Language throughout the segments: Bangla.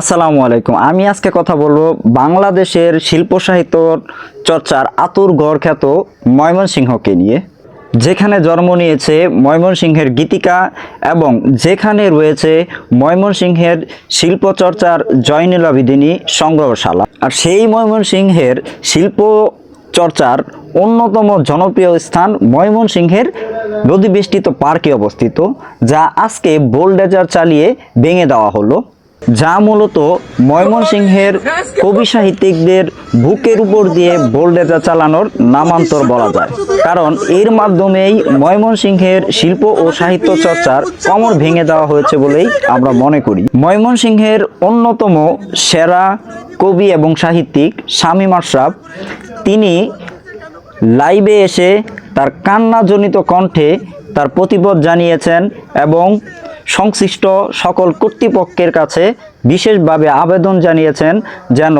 আসসালামু আলাইকুম। আমি আজকে কথা বলব বাংলাদেশের শিল্প সাহিত্য চর্চার আতুর গড় খ্যাত ময়মনসিংহকে নিয়ে, যেখানে জন্ম নিয়েছে ময়মনসিংহের গীতিকা এবং যেখানে রয়েছে ময়মনসিংহের শিল্প চর্চার জয়নুল আবিদিনী সংগ্রহশালা। আর সেই ময়মনসিংহের শিল্প চর্চার অন্যতম জনপ্রিয় স্থান ময়মনসিংহের নদীবেষ্টিত পার্কে অবস্থিত, যা আজকে বোল্ডেজার চালিয়ে ভেঙে দেওয়া হলো। যা মূলত ময়মনসিংহের কবি সাহিত্যিকদের বুকের উপর দিয়ে বোল্ডেজার চালানোর নামান্তর বলা যায়। কারণ এর মাধ্যমেই ময়মনসিংহের শিল্প ও সাহিত্য চর্চার কমর ভেঙে দেওয়া হয়েছে বলেই আমরা মনে করি। ময়মনসিংহের অন্যতম সেরা কবি এবং সাহিত্যিক শামীম আশরাফ, তিনি লাইভে এসে তার কান্নাজনিত কণ্ঠে তার প্রতিবাদ জানিয়েছেন এবং সংশ্লিষ্ট সকল কর্তৃপক্ষের কাছে বিশেষভাবে আবেদন জানিয়েছেন যেন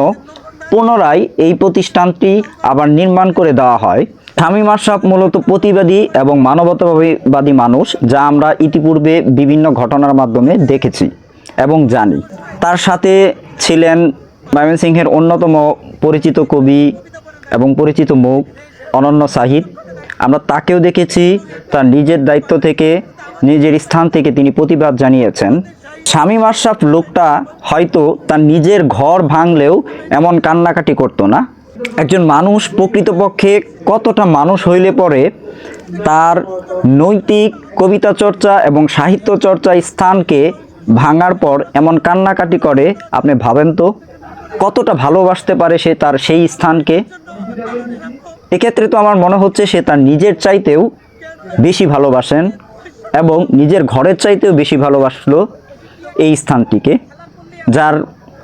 পুনরায় এই প্রতিষ্ঠানটি আবার নির্মাণ করে দেওয়া হয়। শামীম আশরাফ মূলত প্রতিবাদী এবং মানবতাবাদী মানুষ, যা আমরা ইতিপূর্বে বিভিন্ন ঘটনার মাধ্যমে দেখেছি এবং জানি। তার সাথে ছিলেন ময়মনসিংহের অন্যতম পরিচিত কবি এবং পরিচিত মুখ অনন্য সাহিদ আমরা তাকেও দেখেছি, তার নিজের দায়িত্ব থেকে নিজের স্থান থেকে তিনি প্রতিবাদ জানিয়েছেন। শামীম আশরাফ লোকটা হয়তো তার নিজের ঘর ভাঙলেও এমন কান্নাকাটি করতো না। একজন মানুষ প্রকৃতপক্ষে কতটা মানুষ হইলে পরে তার নৈতিক কবিতা চর্চা এবং সাহিত্য চর্চা স্থানকে ভাঙার পর এমন কান্নাকাটি করে, আপনি ভাবেন তো? কতটা ভালোবাসতে পারে সে তার সেই স্থানকে? এক্ষেত্রে তো আমার মনে হচ্ছে সে তার নিজের চাইতেও বেশি ভালোবাসেন। এবং নিজের ঘরের চাইতেও বেশি ভালোবাসলো এই স্থানটিকে, যার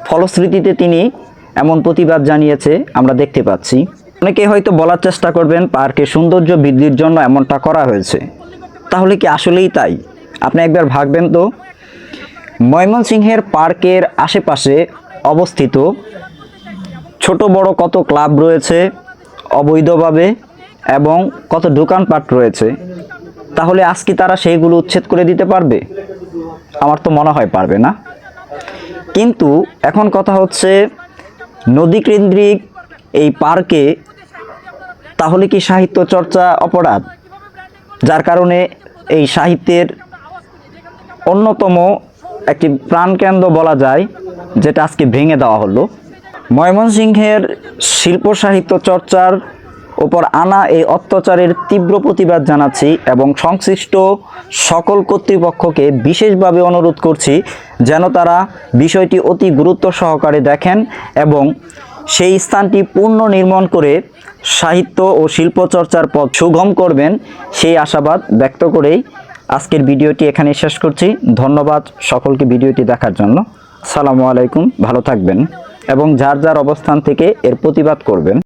ফলশ্রুতিতে তিনি এমন প্রতিবাদ জানিয়েছে, আমরা দেখতে পাচ্ছি। অনেকে হয়তো বলার চেষ্টা করবেন, পার্কের সৌন্দর্য বৃদ্ধির জন্য এমনটা করা হয়েছে। তাহলে কি আসলেই তাই? আপনি একবার ভাববেন তো, ময়মনসিংহের পার্কের আশেপাশে অবস্থিত ছোট বড় কত ক্লাব রয়েছে, অবৈধভাবে, এবং কত দোকানপাট রয়েছে তাহলে আজকে তারা সেইগুলো উচ্ছেদ করে দিতে পারবে? আমার তো মনে হয় পারবে না। কিন্তু এখন কথা হচ্ছে নদী কেন্দ্রিক এই পার্কে তাহলে কি সাহিত্য চর্চা অপরাধ? যার কারণে এই সাহিত্যের অন্যতম একটি প্রাণকেন্দ্র বলা যায়, যেটা আজকে ভেঙে দেওয়া হলো। ময়মনসিংহের শিল্প সাহিত্য চর্চার ওপর আনা এই অত্যাচারের তীব্র প্রতিবাদ জানাচ্ছি এবং সংশ্লিষ্ট সকল কর্তৃপক্ষকে বিশেষভাবে অনুরোধ করছি যেন তারা বিষয়টি অতি গুরুত্ব সহকারে দেখেন এবং সেই স্থানটি পূর্ণ নির্মাণ করে সাহিত্য ও শিল্প চর্চার পথ সুগম করবেন সেই আশাবাদ ব্যক্ত করেই আজকের ভিডিওটি এখানে শেষ করছি। ধন্যবাদ সকলকে ভিডিওটি দেখার জন্য। সালামু আলাইকুম, ভালো থাকবেন এবং যার যার অবস্থান থেকে এর প্রতিবাদ করবেন।